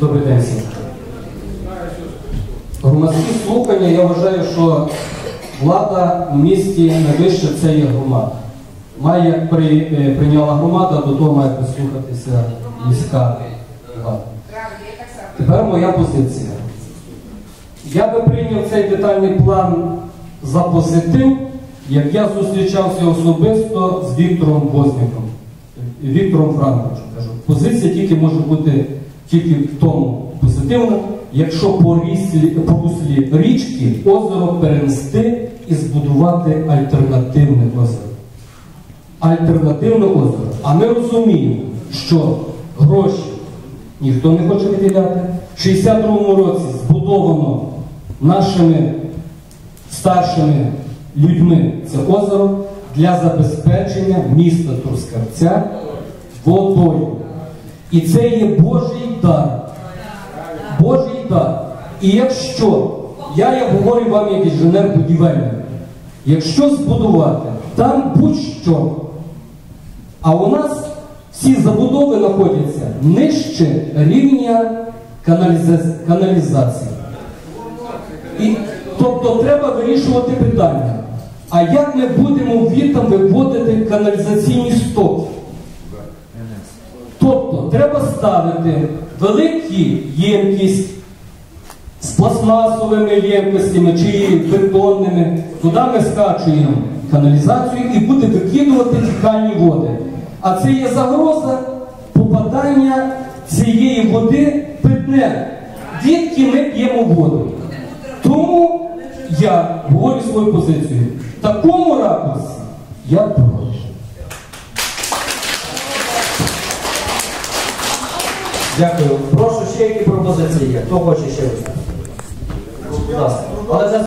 Добрий день всім. Громадські слухання, я вважаю, що влада в місті найвище це є громада. Має при, е, прийняла громада, до того має прислухатися міська влада. Тепер моя позиція. Я би прийняв цей детальний план за позитив, як я зустрічався особисто з Віктором Возняком, Віктором Франковичем. Позиція тільки може бути тільки в тому позитивна, якщо по по руслі річки озеро перенести і збудувати альтернативне озеро. Альтернативне озеро. А ми розуміємо, що гроші ніхто не хоче виділяти. В 62-му році збудовано нашими старшими людьми це озеро для забезпечення міста Трускавця водою. І це є Божий дар. Божий дар. І якщо, я як говорю вам як інженер будівельник, якщо збудувати там будь-що, а у нас всі забудови знаходяться нижче рівня каналізації. І, тобто треба вирішувати питання. А як ми будемо звідти виводити каналізаційні стоки? Треба ставити великі ємкість з пластмасовими ємкостями чи бетонними. Туди ми скачуємо каналізацію і буде викидувати фікальні води. А це є загроза попадання цієї води питне. Відки ми п'ємо воду. Тому я говорю свою позицію. Такому ракурсі я проти. Дякую. Прошу ще які пропозиції є. Хто хоче ще виступити? Будь ласка.